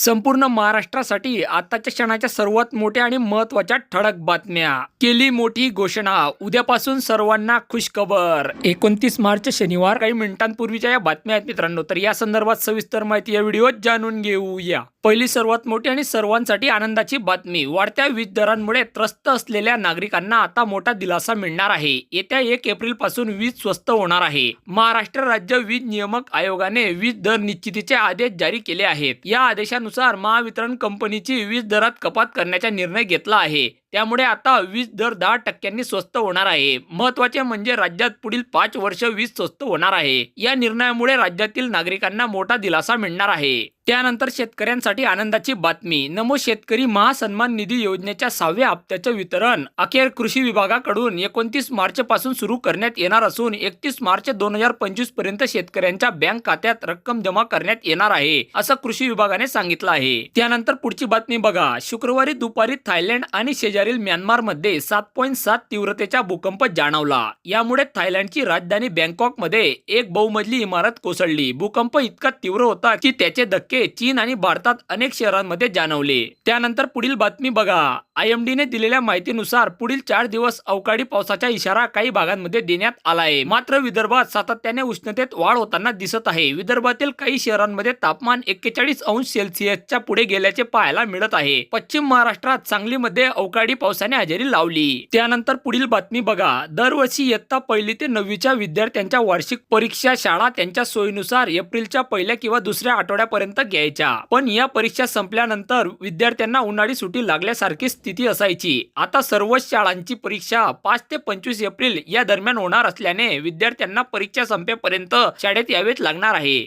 संपूर्ण महाराष्ट्रासाठी आताच्या क्षणाच्या सर्वात मोठ्या आणि महत्त्वाच्या ठळक बातम्या. केली मोठी घोषणा. उद्यापासून सर्वांना खुशखबर. एकोणतीस मार्च शनिवार. काही मिनिटांपूर्वीच्या या बातम्या आहेत मित्रांनो. तर या संदर्भात सविस्तर माहिती या व्हिडिओत जाणून घेऊया. पहिली सर्वात मोठी आणि सर्वांसाठी आनंदाची बातमी. वाढत्या वीज दरांमुळे त्रस्त असलेल्या नागरिकांना आता मोठा दिलासा मिळणार आहे. येत्या एक एप्रिलपासून वीज स्वस्त होणार आहे. महाराष्ट्र राज्य वीज नियामक आयोगाने वीज दर निश्चितीचे आदेश जारी केले आहेत. या आदेशानुसार महावितरण कंपनीची वीज दरात कपात करण्याचा निर्णय घेतला आहे. त्यामुळे आता वीज दर दहा टक्क्यांनी स्वस्त होणार आहे. महत्त्वाचे म्हणजे राज्यात पुढील पाच वर्ष वीज स्वस्त होणार आहे. या निर्णयामुळे राज्यातील नागरिकांना मोठा दिलासा मिळणार आहे. त्यानंतर शेतकऱ्यांसाठी आनंदाची बातमी. नमो शेतकरी महासन्मान निधी योजनेच्या सहाव्या हप्त्याचे वितरण अखेर कृषी विभागाकडून एकोणतीस मार्च पासून सुरू करण्यात येणार असून एकतीस मार्च दोन हजार पंचवीसपर्यंत शेतकऱ्यांच्या बँक खात्यात रक्कम जमा करण्यात येणार आहे असं कृषी विभागाने सांगितलं आहे. त्यानंतर पुढची बातमी बघा. शुक्रवारी दुपारी थायलंड आणि शेजारील म्यानमारमध्ये सात पॉईंट सात तीव्रतेचा भूकंप जाणवला. यामुळे थायलंडची राजधानी बँकॉकमध्ये एक बहुमजली इमारत कोसळली. भूकंप इतका तीव्र होता की त्याचे धक्के चीन आणि भारतात अनेक शहरांमध्ये जाणवले. त्यानंतर पुढील बातमी बघा. आयएमडीने दिलेल्या माहितीनुसार पुढील चार दिवस अवकाळी पावसाचा इशारा काही भागांमध्ये देण्यात आला आहे मात्र विदर्भात सातत्याने उष्णतेत वाढ होताना दिसत आहे. विदर्भातील काही शहरांमध्ये तापमान एक्केचाळीस अंश सेल्सिअसच्या पुढे गेल्याचे पाहायला मिळत आहे. पश्चिम महाराष्ट्रात सांगलीमध्ये अवकाळी अवकाळी पावसाने हजेरी लावली. त्यानंतर पुढील बातमी बघा. दरवर्षी इयत्ता पहिली ते नववीच्या विद्यार्थ्यांच्या वार्षिक परीक्षा शाळा त्यांच्या सोयीनुसार एप्रिलच्या पहिल्या किंवा दुसऱ्या आठवड्यापर्यंत घ्यायच्या. पण या परीक्षा संपल्यानंतर विद्यार्थ्यांना उन्हाळी सुट्टी लागल्यासारखी स्थिती असायची. आता सर्वच शाळांची परीक्षा पाच ते पंचवीस एप्रिल या दरम्यान होणार असल्याने विद्यार्थ्यांना परीक्षा संपेपर्यंत शाळेत यावेच लागणार आहे.